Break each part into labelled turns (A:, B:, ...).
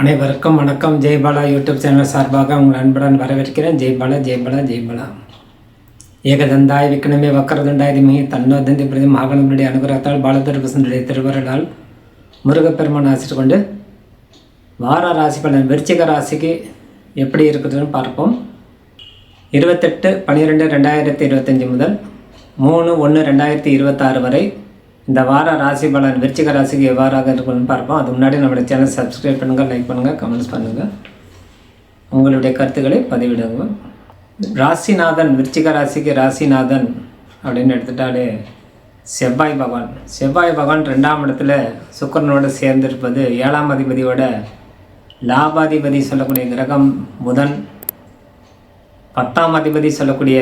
A: அனைவருக்கும் வணக்கம். Jaibala YouTube channel சார்பாக உங்கள் அன்புடன் வரவேற்கிறேன். ஜெய்பாலா ஜெய்பாலா ஜெய்பாலா ஏகதந்தாய் விக்னமே வக்கரதுண்டாய் திமிகி தன்னோதந்தி பிரதி மகாகணபடி அனுகிரகத்தால் பாலதர்பசனுடைய திருவருளால் முருகப்பெருமான் ஆசிட்டு கொண்டு வார ராசி பலன் விருச்சிக ராசிக்கு எப்படி இருக்குதுன்னு பார்ப்போம். இருபத்தெட்டு பன்னிரெண்டு ரெண்டாயிரத்தி இருபத்தஞ்சி முதல் மூணு ஒன்று ரெண்டாயிரத்தி இருபத்தாறு வரை இந்த வார ராசி பலன் விருச்சிக ராசிக்கு எவ்வாறாக இருக்கும்னு பார்ப்போம். அது முன்னாடி நம்மளுடைய சேனல் சப்ஸ்கிரைப் பண்ணுங்கள் லைக் பண்ணுங்கள் கமெண்ட்ஸ் பண்ணுங்கள் உங்களுடைய கருத்துக்களை பதிவிடுங்க. ராசிநாதன் விருச்சிக ராசிக்கு ராசிநாதன் அப்படின்னு எடுத்துட்டாலே செவ்வாய் பகவான். செவ்வாய் பகவான் ரெண்டாம் இடத்துல சுக்கரனோடு சேர்ந்திருப்பது ஏழாம் அதிபதியோட லாபாதிபதி சொல்லக்கூடிய கிரகம் புதன். பத்தாம் அதிபதி சொல்லக்கூடிய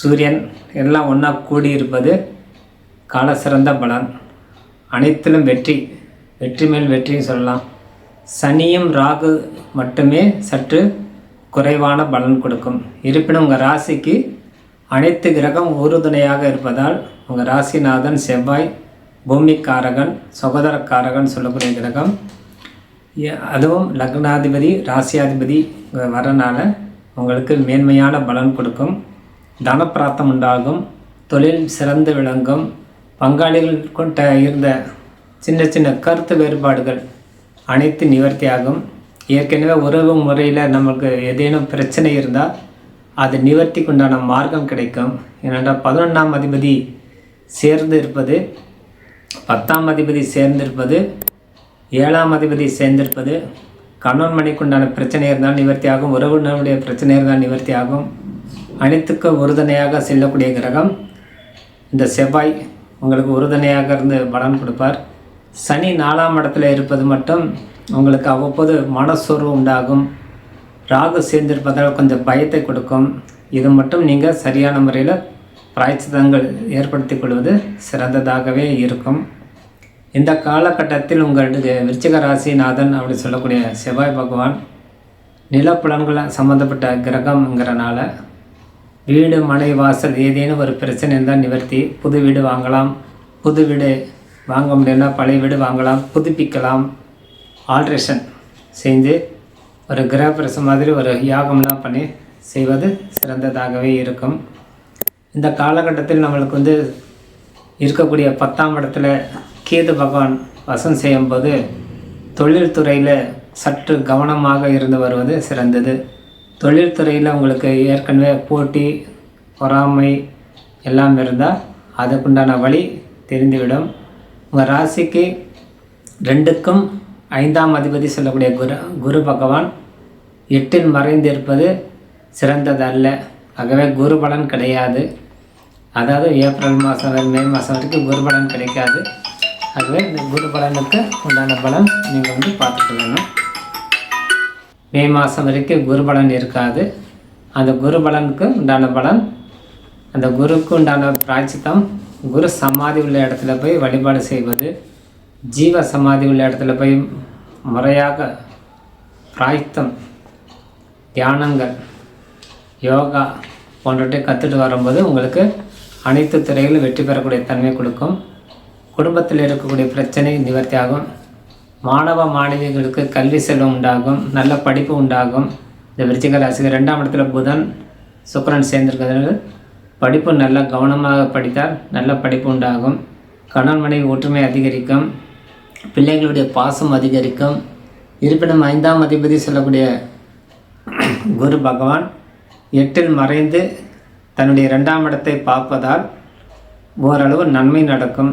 A: சூரியன். எல்லாம் ஒன்றா கூடியிருப்பது கால சிறந்த பலன். அனைத்திலும் வெற்றி. வெற்றி மேல் வெற்றின்னு சொல்லலாம். சனியும் ராகு மட்டுமே சற்று குறைவான பலன் கொடுக்கும். இருப்பினும் உங்கள் ராசிக்கு அனைத்து கிரகம் உறுதுணையாக இருப்பதால் உங்கள் ராசிநாதன் செவ்வாய் பூமிக்காரகன் சகோதரக்காரகன் சொல்லக்கூடிய கிரகம். அதுவும் லக்னாதிபதி ராசியாதிபதி வரனால உங்களுக்கு மேன்மையான பலன் கொடுக்கும். தனப்பிராத்தம் உண்டாகும். தொழில் சிறந்து விளங்கும். பங்காளிகள் கொண்ட இருந்த சின்ன சின்ன கருத்து வேறுபாடுகள் அனைத்து நிவர்த்தியாகும். ஏற்கனவே உறவு முறையில் நமக்கு ஏதேனும் பிரச்சனை இருந்தால் அது நிவர்த்திக்கு உண்டான மார்க்கம் கிடைக்கும். ஏனென்றால் பதினொன்றாம் அதிபதி சேர்ந்து இருப்பது பத்தாம் அதிபதி சேர்ந்திருப்பது ஏழாம் அதிபதி சேர்ந்திருப்பது கணவன் மணிக்குண்டான பிரச்சனை இருந்தால் நிவர்த்தியாகும். உறவினருடைய பிரச்சனை இருந்தால் நிவர்த்தியாகும். அனைத்துக்கும் உறுதுணையாக செல்லக்கூடிய கிரகம் இந்த செவ்வாய். உங்களுக்கு உறுதுணையாக இருந்து பலன் கொடுப்பார். சனி நாலாம் இடத்துல இருப்பது மட்டும் உங்களுக்கு அவ்வப்போது மனசோர்வு உண்டாகும். ராகு சேர்ந்திருப்பதால் கொஞ்சம் பயத்தை கொடுக்கும். இது மட்டும் நீங்கள் சரியான முறையில் பிராய்ச்சிதங்கள் ஏற்படுத்திக் கொள்வது சிறந்ததாகவே இருக்கும். இந்த காலகட்டத்தில் உங்களுக்கு விருச்சிக ராசிநாதன் அப்படி சொல்லக்கூடிய செவ்வாய் பகவான் நிலப்புலன்களை சம்மந்தப்பட்ட கிரகம்ங்கிறனால வீடு மனை வாசல் ஏதேனும் ஒரு பிரச்சனை இருந்தால் நிவர்த்தி. புது வீடு வாங்கலாம். புது வீடு வாங்க முடியலன்னா பழைய வீடு வாங்கலாம். புதுப்பிக்கலாம். ஆல்ட்ரேஷன் செஞ்சு ஒரு கிரகப்பிரசம் மாதிரி ஒரு யாகம்லாம் பண்ணி செய்வது சிறந்ததாகவே இருக்கும். இந்த காலகட்டத்தில் நம்மளுக்கு வந்து இருக்கக்கூடிய பத்தாம் இடத்துல கேது பகவான் வசம் செய்யும்போது தொழில்துறையில் சற்று கவனமாக இருந்து வருவது சிறந்தது. தொழில்துறையில் உங்களுக்கு ஏற்கனவே போட்டி பொறாமை எல்லாம் இருந்தால் அதுக்குண்டான வழி தெரிந்துவிடும். உங்கள் ராசிக்கு ரெண்டுக்கும் ஐந்தாம் அதிபதி சொல்லக்கூடிய குரு குரு பகவான் எட்டில் மறைந்திருப்பது சிறந்ததல்ல. ஆகவே குரு பலன் கிடையாது. அதாவது ஏப்ரல் மாதம் வரை மே மாதம் வரைக்கும் குரு பலன் கிடைக்காது. ஆகவே இந்த குரு பலனுக்கு உண்டான பலன் நீங்கள் வந்து பார்த்துக்கணும் மே மாதம் வரைக்கும் குரு பலன் இருக்காது. அந்த குரு பலனுக்கு உண்டான பலன் அந்த குருக்கு உண்டான பிராய்ச்சித்தம் குரு சமாதி உள்ள இடத்துல போய் வழிபாடு செய்வது ஜீவ சமாதி உள்ள இடத்துல போய் முறையாக பிராய்த்தம் தியானங்கள் யோகா போன்றவற்றை கற்றுட்டு வரும்போது உங்களுக்கு அனைத்து துறையிலும் வெற்றி பெறக்கூடிய தன்மை கொடுக்கும். குடும்பத்தில் இருக்கக்கூடிய பிரச்சனை நிவர்த்தியாகும். மாணவ மாணவிகளுக்கு கல்வி செல்வம் உண்டாகும் நல்ல படிப்பு உண்டாகும். இந்த விருச்சிக ராசிக்கு ரெண்டாம் இடத்துல புதன் சுக்கரன் சேர்ந்திருக்கிறது படிப்பு நல்லா கவனமாக படித்தால் நல்ல படிப்பு உண்டாகும். கணவன் மனைவி ஒற்றுமை அதிகரிக்கும். பிள்ளைகளுடைய பாசம் அதிகரிக்கும். இருப்பினும் ஐந்தாம் அதிபதி சொல்லக்கூடிய குரு பகவான் எட்டில் மறைந்து தன்னுடைய ரெண்டாம் இடத்தை பார்ப்பதால் ஓரளவு நன்மை நடக்கும்.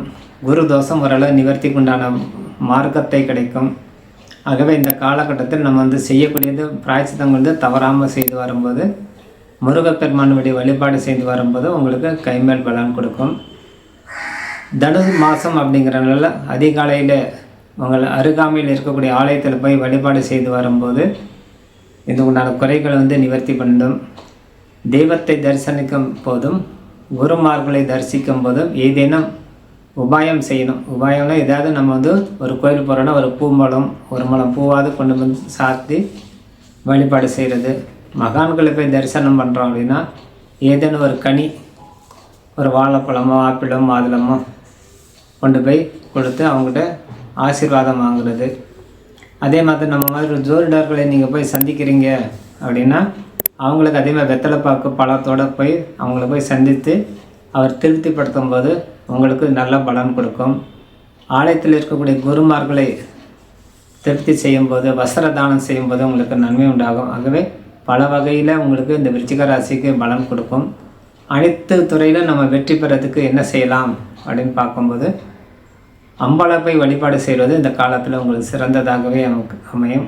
A: குரு தோஷம் ஓரளவு நிவர்த்திக்கு உண்டான மார்க்கத்தை கிடைக்கும். ஆகவே இந்த காலகட்டத்தில் நம்ம வந்து செய்யக்கூடியது பிராய்ச்சித்தம் வந்து தவறாமல் செய்து வரும்போது முருகப்பெருமானுடைய வழிபாடு செய்து வரும்போது உங்களுக்கு கைமேல் பலன் கொடுக்கும். தனுசு மாதம் அப்படிங்கிறனால அதிகாலையில் உங்கள் அருகாமையில் இருக்கக்கூடிய ஆலயத்தில் போய் வழிபாடு செய்து வரும்போது இது உண்டான குறைகளை வந்து நிவர்த்தி பண்ணும். தெய்வத்தை தரிசனிக்கும் போதும் குருமார்களை தரிசிக்கும் போதும் ஏதேனும் உபாயம் செய்யணும். உபாயம்னா ஏதாவது நம்ம வந்து ஒரு கோயில் போகிறோன்னா ஒரு பூம்பழம் ஒரு மலம் பூவாவது கொண்டு வந்து சாத்தி வழிபாடு செய்கிறது மகான்களை போய் தரிசனம் பண்ணுறோம் அப்படின்னா ஏதேனும் ஒரு கனி ஒரு வாழைப்பழமோ ஆப்பிளோ மாதுளமோ கொண்டு போய் கொடுத்து அவங்ககிட்ட ஆசீர்வாதம் வாங்குறது. அதே மாதிரி நம்ம மாதிரி ஜோரிடர்களை ஜோதிடர்களை நீங்கள் போய் சந்திக்கிறீங்க அப்படின்னா அவங்களுக்கு அதே மாதிரி வெத்தலை பாக்கு பழத்தோடு போய் அவங்கள போய் சந்தித்து அவர் திருப்திப்படுத்தும் போது உங்களுக்கு நல்ல பலன் கொடுக்கும். ஆலயத்தில் இருக்கக்கூடிய குருமார்களை திருப்தி செய்யும்போது வஸ்திர தானம் செய்யும்போது உங்களுக்கு நன்மை உண்டாகும். ஆகவே பல வகையில் உங்களுக்கு இந்த விருச்சிக ராசிக்கு பலன் கொடுக்கும். அனைத்து துறையிலும் நம்ம வெற்றி பெறதுக்கு என்ன செய்யலாம் அப்படின்னு பார்க்கும்போது அம்பாளை போய் வழிபாடு செய்வது இந்த காலத்தில் உங்களுக்கு சிறந்ததாகவே நமக்கு அமையும்.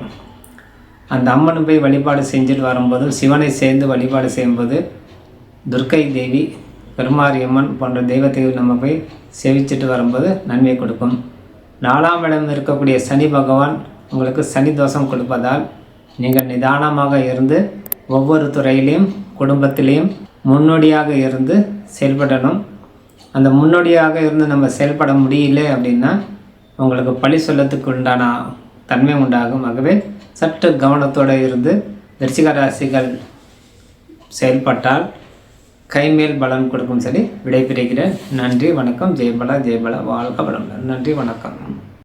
A: அந்த அம்மனை போய் வழிபாடு செஞ்சுட்டு வரும்போது சிவனை சேர்ந்து வழிபாடு செய்யும்போது துர்க்கை தேவி பெருமாரியம்மன் போன்ற தெய்வத்தை நம்ம போய் சேவிச்சுட்டு வரும்போது நன்மை கொடுக்கும். நாலாம் இடம் இருக்கக்கூடிய சனி பகவான் உங்களுக்கு சனி தோஷம் கொடுப்பதால் நீங்கள் நிதானமாக இருந்து ஒவ்வொரு துறையிலையும் குடும்பத்திலையும் முன்னோடியாக இருந்து செயல்படணும். அந்த முன்னோடியாக இருந்து நம்ம செயல்பட முடியல அப்படின்னா உங்களுக்கு பழி சொல்லத்துக்கு உண்டான தன்மை உண்டாகும். ஆகவே சற்று கவனத்தோடு இருந்து விருச்சிக ராசிகள் செயல்பட்டால் கைமேல் பலன் கொடுக்கும் சரி விடைபெறுகிறேன். நன்றி வணக்கம். ஜெயபலா ஜெயபலா. வாழ்க வளம் நன்றி வணக்கம்.